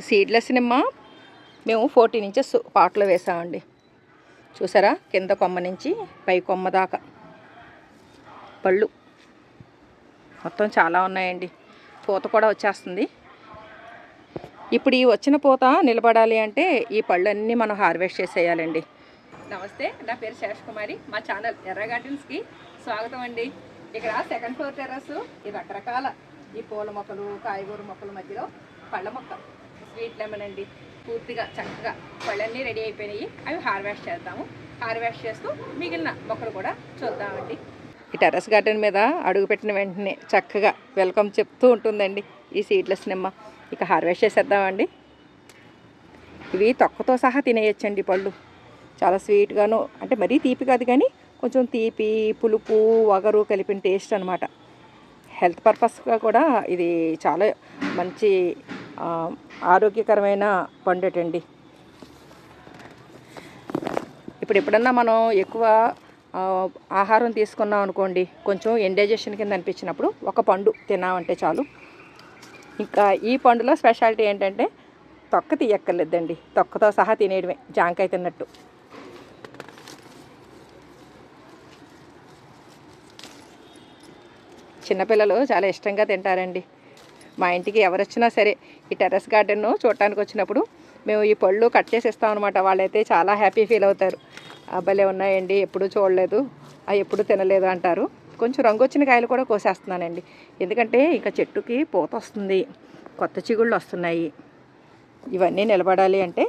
Seedless నిమ్మ మేము fourteen inches పాట్లో వేసామండి. చూసారా? కింద కొమ్మ నుంచి పై కొమ్మ దాకా. పళ్ళు. మొత్తం చాలా ఉన్నాయండి. పూత కూడా వచ్చేస్తుంది. ఇప్పుడు ఈ వచ్చిన పూత నిలబడాలి అంటే ఈ పళ్ళన్నీ మనం హార్వెస్ట్ చేసేయాలండి. నమస్తే నా పేరు శేష్ కుమారి. మా ఛానల్ ఎర్ర గార్డెన్స్కి స్వాగతం అండి. ఇక్కడ సెకండ్ ఫ్లోర్ టెర్రస్ ఈ రకరకాల ఈ పూల మొక్కలు కాయగూర మొక్కల మధ్యలో పళ్ళ మొక్క స్వీట్ లెమన్ అండి. పూర్తిగా చక్కగా పళ్ళన్నీ రెడీ అయిపోయినాయి. అవి హార్వెస్ట్ చేద్దాము. హార్వెస్ట్ చేస్తూ మిగిలిన మొక్కలు కూడా చూద్దామండి. ఈ టెర్రస్ గార్డెన్ మీద అడుగుపెట్టిన వెంటనే చక్కగా వెల్కమ్ చెప్తూ ఉంటుందండి ఈ సీడ్లెస్ నిమ్మ. ఇక హార్వెస్ట్ చేసేద్దామండి. ఇవి తొక్కతో సహా తినేయచ్చండి పళ్ళు. చాలా స్వీట్గాను అంటే మరీ తీపి కాదు కానీ కొంచెం తీపి పులుపు వగరు కలిపిన టేస్ట్ అనమాట హెల్త్ పర్పస్గా కూడా ఇది చాలా మంచి ఆరోగ్యకరమైన పండుటండి. ఇప్పుడు ఎప్పుడన్నా మనం ఎక్కువ ఆహారం తీసుకున్నాం అనుకోండి కొంచెం ఇండైజెషన్ కింద అనిపించినప్పుడు ఒక పండు తిన్నామంటే చాలు. ఇంకా ఈ పండులో స్పెషాలిటీ ఏంటంటే తొక్క తీయక్కర్లేదండి. తొక్కతో సహా తినేయడమే జాంకాయ తిన్నట్టు. చిన్నపిల్లలు చాలా ఇష్టంగా తింటారండి. మా ఇంటికి ఎవరు వచ్చినా సరే ఈ టెర్రస్ గార్డెన్ చూడటానికి వచ్చినప్పుడు మేము ఈ పళ్ళు కట్ చేసి ఇస్తాం అనమాట వాళ్ళైతే చాలా హ్యాపీ ఫీల్ అవుతారు. భలే ఉన్నాయండి ఎప్పుడూ చూడలేదు అవి ఎప్పుడు తినలేదు అంటారు. కొంచెం రంగు వచ్చిన కాయలు కూడా కోసేస్తున్నానండి. ఎందుకంటే ఇంకా చెట్టుకి పూత వస్తుంది కొత్త చిగుళ్ళు వస్తున్నాయి. ఇవన్నీ నిలబడాలి అంటే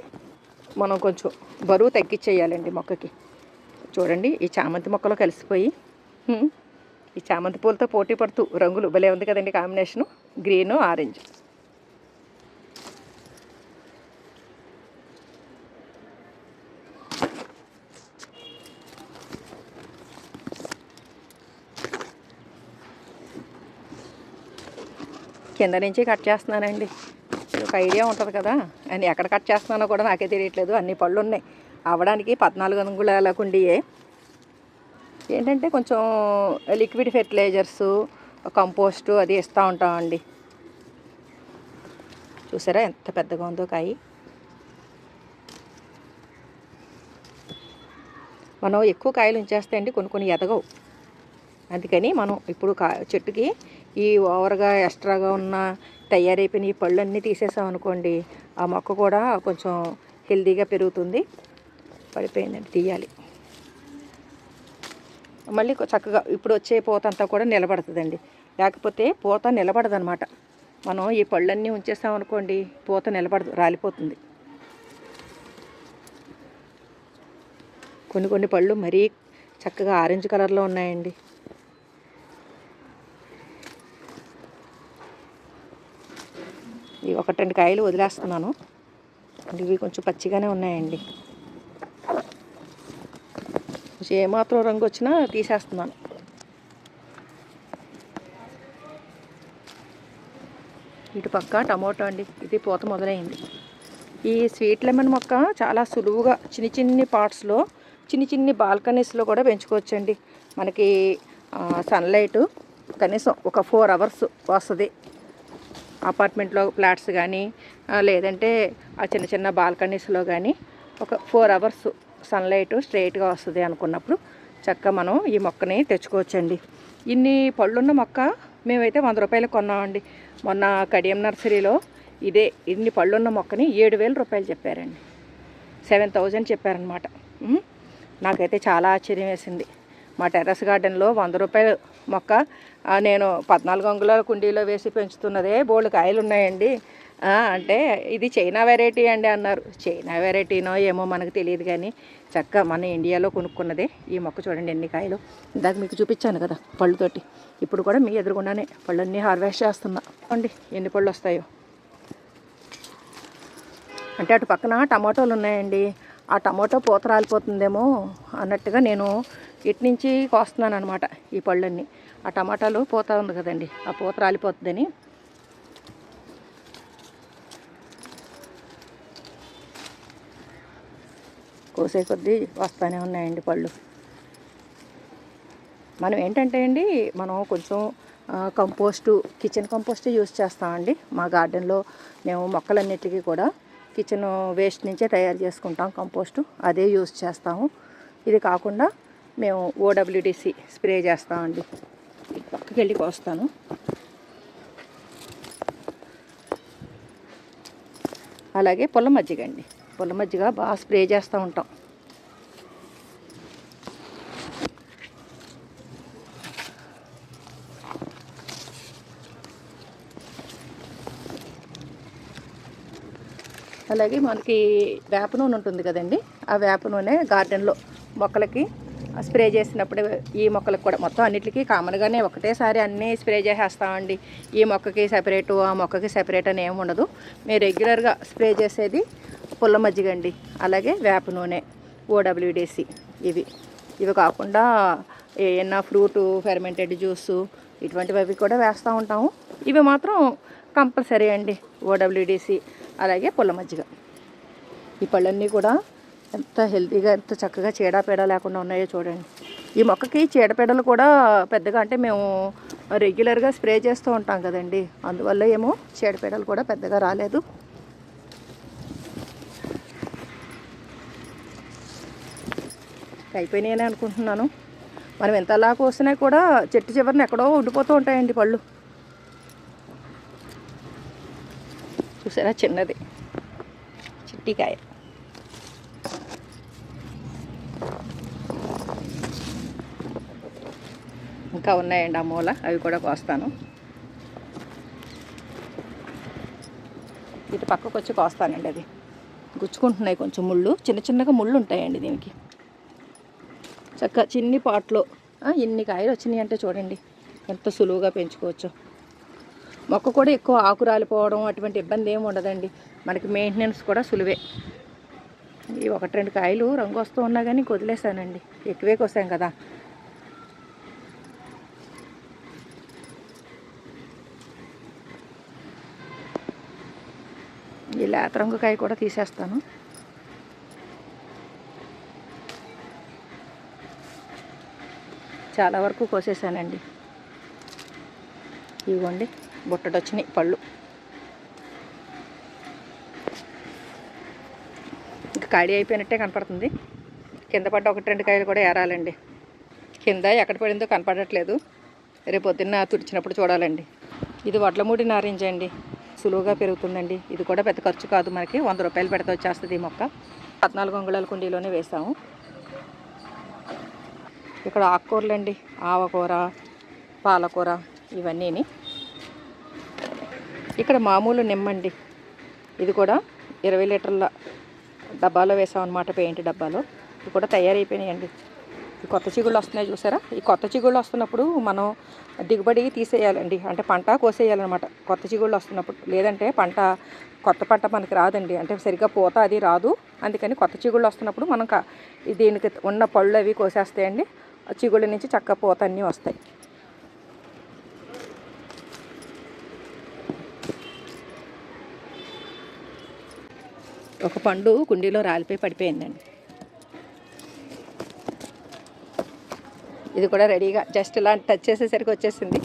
మనం కొంచెం బరువు తగ్గించేయాలండి మొక్కకి. చూడండి ఈ చామంతి మొక్కలు కలిసిపోయి ఈ చామంతి పూలతో పోటీ పడుతూ రంగులు భలే ఉంది కదండి కాంబినేషను. Green orange. కింద నుంచి కట్ చేస్తున్నానండి. ఒక ఐడియా ఉంటుంది కదా. అని ఎక్కడ కట్ చేస్తున్నానో కూడా నాకే తెలియట్లేదు. అన్ని పళ్ళు ఉన్నాయి. అవ్వడానికి పద్నాలుగు అంగుళాల కుండియే ఏంటంటే కొంచెం లిక్విడ్ ఫెర్టిలైజర్స్ కంపోస్టు అది ఇస్తూ ఉంటామండి. చూసారా ఎంత పెద్దగా ఉందో కాయి. మనం ఎక్కువ కాయలు ఉంచేస్తే అండి కొన్ని కొన్ని ఎదగవు. అందుకని మనం ఇప్పుడు కా చెట్టుకి ఈ ఓవర్గా ఎక్స్ట్రాగా ఉన్న తయారైపోయిన ఈ పళ్ళు అన్నీ తీసేసాం అనుకోండి ఆ మొక్క కూడా కొంచెం హెల్దీగా పెరుగుతుంది. పడిపోయిందండి తీయాలి. మళ్ళీ చక్కగా ఇప్పుడు వచ్చే పూత అంతా కూడా నిలబడుతుందండి. లేకపోతే పూత నిలబడదనమాట. మనం ఈ పళ్ళన్నీ ఉంచేస్తాం అనుకోండి పూత నిలబడదు రాలిపోతుంది. కొన్ని కొన్ని పళ్ళు మరీ చక్కగా ఆరెంజ్ కలర్లో ఉన్నాయండి. ఈ ఒకటి రెండు కాయలు వదిలేస్తున్నాను. ఇవి కొంచెం పచ్చిగానే ఉన్నాయండి. కొంచెం ఏమాత్రం రంగు వచ్చినా తీసేస్తున్నాను. ఇటు పక్క టమోటో అండి ఇది పూత మొదలైంది. ఈ స్వీట్ లెమన్ మొక్క చాలా సులువుగా చిన్ని చిన్ని పార్ట్స్లో చిన్ని చిన్ని బాల్కనీస్లో కూడా పెంచుకోవచ్చండి. మనకి సన్లైట్ కనీసం ఒక ఫోర్ అవర్స్ వస్తుంది. అపార్ట్మెంట్లో ఫ్లాట్స్ కానీ లేదంటే ఆ చిన్న చిన్న బాల్కనీస్లో కానీ ఒక ఫోర్ అవర్స్ సన్లైట్ స్ట్రైట్గా వస్తుంది అనుకున్నప్పుడు చక్కగా మనం ఈ మొక్కని తెచ్చుకోవచ్చండి. ఇన్ని పళ్ళున్న మొక్క మేమైతే వంద రూపాయలు కొన్నామండి. మొన్న కడియం నర్సరీలో ఇదే ఇన్ని పళ్ళున్న మొక్కని ఏడు వేల రూపాయలు చెప్పారండి. సెవెన్ థౌజండ్ చెప్పారనమాట నాకైతే చాలా ఆశ్చర్యం వేసింది. మా టెర్రస్ గార్డెన్లో వంద రూపాయలు మొక్క. నేను పద్నాలుగు అంగుళాల కుండీలో వేసి పెంచుతున్నదే. బోళ్ళు కాయలు ఉన్నాయండి అంటే ఇది చైనా వెరైటీ అండి అన్నారు. చైనా వెరైటీనో ఏమో మనకు తెలియదు కానీ చక్కగా మన ఇండియాలో కొనుక్కున్నదే ఈ మొక్క చూడండి ఎన్ని కాయలు. ఇందాక మీకు చూపించాను కదా పళ్ళుతోటి. ఇప్పుడు కూడా మీ ఎదురుగుండానే పళ్ళన్నీ హార్వెస్ట్ చేస్తున్నా. అండి ఎన్ని పళ్ళు వస్తాయో. అంటే అటు పక్కన టమాటోలు ఉన్నాయండి. ఆ టమాటో పూత రాలిపోతుందేమో అన్నట్టుగా నేను ఇటు నుంచి కోస్తున్నాను అనమాట ఈ పళ్ళన్నీ ఆ టమాటాలు పూత ఉంది కదండి. ఆ పూత రాలిపోతుందని. కోసే కొద్దీ వస్తూనే ఉన్నాయండి పళ్ళు. మనం ఏంటంటే అండి మనం కొంచెం కంపోస్టు కిచెన్ కంపోస్ట్ యూస్ చేస్తామండి. మా గార్డెన్లో మేము మొక్కలన్నిటికీ కూడా కిచెన్ వేస్ట్ నుంచే తయారు చేసుకుంటాం కంపోస్టు. అదే యూస్ చేస్తాము. ఇది కాకుండా మేము ఓడబ్ల్యూడిసి స్ప్రే చేస్తామండి. పక్కకి వెళ్ళి కోస్తాను. అలాగే పుల్ల మజ్జిగ అండి. పుల్ల మజ్జిగ బాగా స్ప్రే చేస్తూ ఉంటాం. అలాగే మనకి వేప నూనె ఉంటుంది కదండి. ఆ వేప నూనె గార్డెన్లో మొక్కలకి స్ప్రే చేసినప్పుడు ఈ మొక్కలకు కూడా మొత్తం అన్నిటికీ కామన్గానే ఒకటేసారి అన్నీ స్ప్రే చేసేస్తామండి. ఈ మొక్కకి సెపరేటు ఆ మొక్కకి సెపరేట్ అని ఏమి ఉండదు. మేము రెగ్యులర్గా స్ప్రే చేసేది పుల్ల మజ్జిగ అండి అలాగే వేప నూనె ఓడబ్ల్యూడిసి ఇవి. ఇవి కాకుండా ఏమన్నా ఫ్రూటు ఫెర్మెంటెడ్ జ్యూసు ఇటువంటివి అవి కూడా వేస్తూ ఉంటాము. ఇవి మాత్రం కంపల్సరీ అండి ఓడబ్ల్యూడిసి అలాగే పుల్ల మజ్జిగ. ఈ పళ్ళన్నీ కూడా ఎంత హెల్తీగా ఎంత చక్కగా చీడపీడ లేకుండా ఉన్నాయో చూడండి. ఈ మొక్కకి చీడపీడలు కూడా పెద్దగా అంటే మేము రెగ్యులర్గా స్ప్రే చేస్తూ ఉంటాం కదండి. అందువల్ల ఏమో చీడపీడలు కూడా పెద్దగా రాలేదు. అయిపోయినాయని అనుకుంటున్నాను. మనం ఎంతలా కోసినా కూడా చెట్టు చివరిని ఎక్కడో ఉండిపోతూ ఉంటాయండి పళ్ళు. చూసారా చిన్నది? చిట్టికాయ. ఇంకా ఉన్నాయండి ఆ మూల. అవి కూడా కోస్తాను. ఇటు పక్కకు వచ్చి కోస్తానండి అది. గుచ్చుకుంటున్నాయి కొంచెం ముళ్ళు. చిన్న చిన్నగా ముళ్ళు ఉంటాయండి దీనికి. చక్క చిన్ని పాట్లో ఇన్ని కాయలు వచ్చినాయి అంటే చూడండి. ఎంత సులువుగా పెంచుకోవచ్చు. మొక్క కూడా ఎక్కువ ఆకు రాలిపోవడం అటువంటి ఇబ్బంది ఏమి ఉండదండి. మనకి మెయింటెనెన్స్ కూడా సులువే. ఈ ఒకటి రెండు కాయలు రంగు వస్తూ ఉన్నా కానీ వదిలేసానండి ఎక్కువే కోసాం కదా. ఈ లేత రంగు కాయ కూడా తీసేస్తాను. చాలా వరకు కోసేసానండి. ఇవ్వండి బుట్టడొచ్చినాయి పళ్ళు. ఖాళీ అయిపోయినట్టే కనపడుతుంది. కింద పడ్డ ఒకటి రెండు కాయలు కూడా ఏరాలండి. కింద ఎక్కడ పడిందో కనపడట్లేదు. రేపు పొద్దున్న తుడిచినప్పుడు చూడాలండి. ఇది వడ్లమూడి నారింజ అండి. సులువుగా పెరుగుతుందండి. ఇది కూడా పెద్ద ఖర్చు కాదు మనకి. వంద రూపాయలు పెడితే వచ్చేస్తుంది ఈ మొక్క. పద్నాలుగు అంగుళాల కుండీలోనే వేసాము. ఇక్కడ ఆకుకూరలు అండి ఆవకూర పాలకూర ఇవన్నీని. ఇక్కడ మామూలు నిమ్మండి. ఇది కూడా ఇరవై లీటర్ల డబ్బాలో వేసామన్నమాట పెయింట్ డబ్బాలో. ఇవి కూడా తయారైపోయినాయండి ఈ కొత్త చిగుళ్ళు వస్తున్నాయి చూసారా? ఈ కొత్త చిగుళ్ళు వస్తున్నప్పుడు మనం దిగుబడి తీసేయాలండి. అంటే పంట కోసేయాలన్నమాట. కొత్త చిగుళ్ళు వస్తున్నప్పుడు. లేదంటే పంట కొత్త పంట మనకి రాదండి. అంటే సరిగ్గా పూత అది రాదు. అందుకని కొత్త చిగుళ్ళు వస్తున్నప్పుడు మనం దీనికి ఉన్న పళ్ళు అవి కోసేస్తాయండి. చిగుళ్ళ నుంచి చక్క పూత అన్నీ వస్తాయి. ఒక పండు కుండీలో రాలిపోయి పడిపోయిందండి. ఇది కూడా రెడీగా జస్ట్ ఇలా టచ్ చేసేసరికి వచ్చేసింది.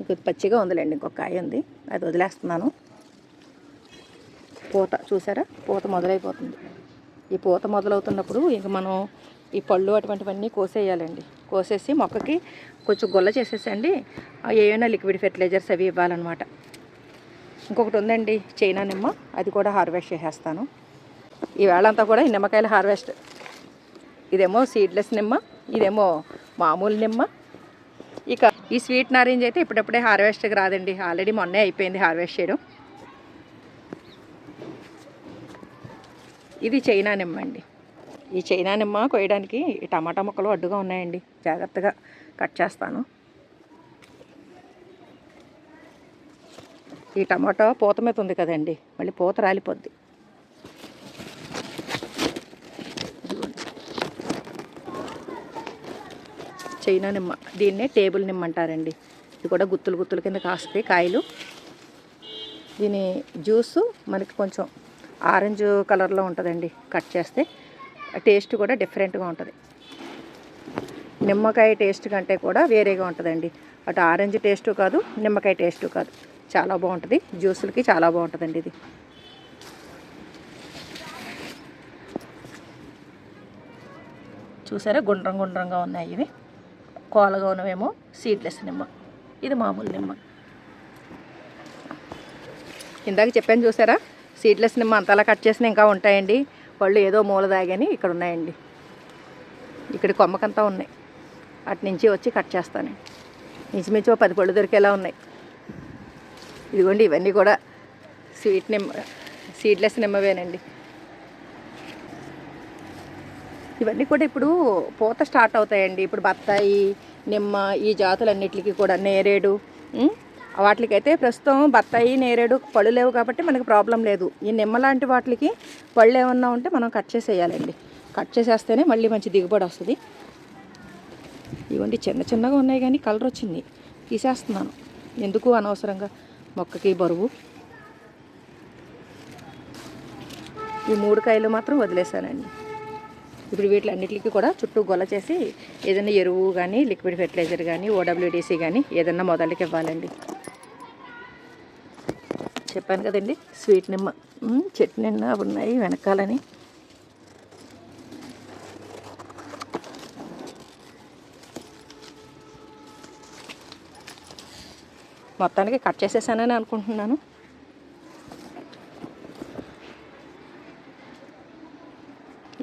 ఇంకొక పచ్చిగా ఉందిలేండి ఇంకొక కాయ ఉంది. అది వదిలేస్తున్నాను. పూత చూసారా? పూత మొదలైపోతుంది. ఈ పూత మొదలవుతున్నప్పుడు ఇంక మనం ఈ పళ్ళు అటువంటివన్నీ కోసేయాలండి. కోసేసి మొక్కకి కొంచెం గుల్ల చేసేసండి. ఏమైనా లిక్విడ్ ఫెర్టిలైజర్స్ అవి ఇవ్వాలన్నమాట. ఇంకొకటి ఉందండి చైనా నిమ్మ. అది కూడా హార్వెస్ట్ చేసేస్తాను. ఈవేళంతా కూడా ఈ నిమ్మకాయల హార్వెస్ట్. ఇదేమో సీడ్లెస్ నిమ్మ ఇదేమో మామూలు నిమ్మ. ఇక ఈ స్వీట్ నారింజ్ అయితే ఇప్పుడప్పుడే హార్వెస్ట్కి రాదండి. ఆల్రెడీ మొన్నే అయిపోయింది హార్వెస్ట్ చేయడం. ఇది చైనా నిమ్మ అండి. ఈ చైనా నిమ్మ కోయడానికి ఈ టమాటా ముక్కలు అడ్డుగా ఉన్నాయండి. జాగ్రత్తగా కట్ చేస్తాను. ఈ టమాటా పూత మీద ఉంది కదండి మళ్ళీ పూత రాలిపోద్ది. చైనా నిమ్మ దీన్నే టేబుల్ నిమ్మ అంటారండి. ఇది కూడా గుత్తులు గుత్తుల కింద కాస్తాయి కాయలు. దీని జ్యూసు మనకి కొంచెం ఆరెంజ్ కలర్లో ఉంటుందండి కట్ చేస్తే. టేస్ట్ కూడా డిఫరెంట్గా ఉంటుంది. నిమ్మకాయ టేస్ట్ కంటే కూడా వేరేగా ఉంటుందండి. అటు ఆరెంజ్ టేస్ట్ కాదు నిమ్మకాయ టేస్ట్ కాదు. చాలా బాగుంటుంది. జ్యూసులకి చాలా బాగుంటుందండి ఇది. చూసారా? గుండ్రం గుండ్రంగా ఉన్నాయి ఇవి. కోలగా ఉన్నవేమో సీడ్లెస్ నిమ్మ. ఇది మామూలు నిమ్మ. ఇందాక చెప్పాను చూసారా? సీడ్లెస్ నిమ్మ అంతలా కట్ చేసిన ఇంకా ఉంటాయండి. పళ్ళు ఏదో మూల దాగని ఇక్కడ ఉన్నాయండి. ఇక్కడ కొమ్మకంతా ఉన్నాయి. అటు నుంచి వచ్చి కట్ చేస్తాను. ఇంచుమించు పది పళ్ళు దొరికేలా ఉన్నాయి. ఇదిగోండి ఇవన్నీ కూడా స్వీట్ నిమ్మ సీడ్లెస్ నిమ్మవేనండి. ఇవన్నీ కూడా ఇప్పుడు పూత స్టార్ట్ అవుతాయండి. ఇప్పుడు బత్తాయి నిమ్మ ఈ జాతులన్నిటికీ కూడా నేరేడు వాటికైతే ప్రస్తుతం బత్తాయి నేరేడు పళ్ళు లేవు కాబట్టి మనకి ప్రాబ్లం లేదు. ఈ నిమ్మ లాంటి వాటికి పళ్ళు ఏమన్నా ఉంటే మనం కట్ చేసేయాలండి. కట్ చేసేస్తేనే మళ్ళీ మంచి దిగుబడి వస్తుంది. ఇవ్వండి చిన్న చిన్నగా ఉన్నాయి కానీ కలర్ వచ్చింది. తీసేస్తున్నాను. ఎందుకు అనవసరంగా? మొక్కకి బరువు. ఈ మూడు కాయలు మాత్రం వదిలేసానండి ఇప్పుడు వీటిలన్నిటికీ కూడా చుట్టూ గొల్ల చేసి ఏదైనా ఎరువు కానీ లిక్విడ్ ఫెర్టిలైజర్ కానీ ఓడబ్ల్యూడిసి కానీ ఏదైనా మొదలకి ఇవ్వాలండి. చెప్పాను కదండి స్వీట్ నిమ్మ. చెట్టు నిన్న ఉన్నాయి వెనకాలని. మొత్తానికి కట్ చేసేసానని అనుకుంటున్నాను.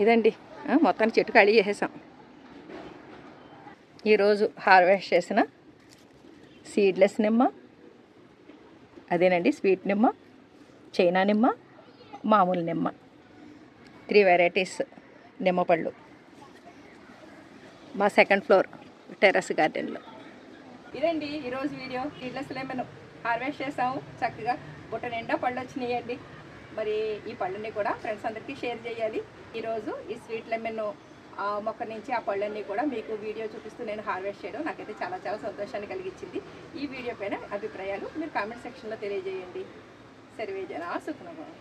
ఇదండి మొత్తానికి చెట్టు ఖాళీ చేసేసాం. ఈరోజు హార్వెస్ట్ చేసిన సీడ్లెస్ నిమ్మ అదేనండి స్వీట్ నిమ్మ చైనా నిమ్మ మామూలు నిమ్మ. త్రీ వెరైటీస్ నిమ్మపళ్ళు మా సెకండ్ ఫ్లోర్ టెర్రస్ గార్డెన్లో. ఇదండి ఈరోజు వీడియో. సీడ్లెస్ మేము హార్వెస్ట్ చేసాము చక్కగా బుట్ట నిండా పళ్ళు వచ్చినాయండి. మరి ఈ పళ్ళని కూడా ఫ్రెండ్స్ అందరికీ షేర్ చేయాలి. ఈరోజు ఈ స్వీట్ లెమన్ మొక్క నుంచి ఆ పళ్ళన్నీ కూడా మీకు వీడియో చూపిస్తూ నేను హార్వెస్ట్ చేయడం నాకైతే చాలా చాలా సంతోషాన్ని కలిగించింది. ఈ వీడియో పైన అభిప్రాయాలు మీరు కామెంట్ సెక్షన్లో తెలియజేయండి. సర్వేజన సుఖనభం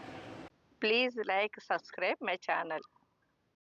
please like subscribe my channel.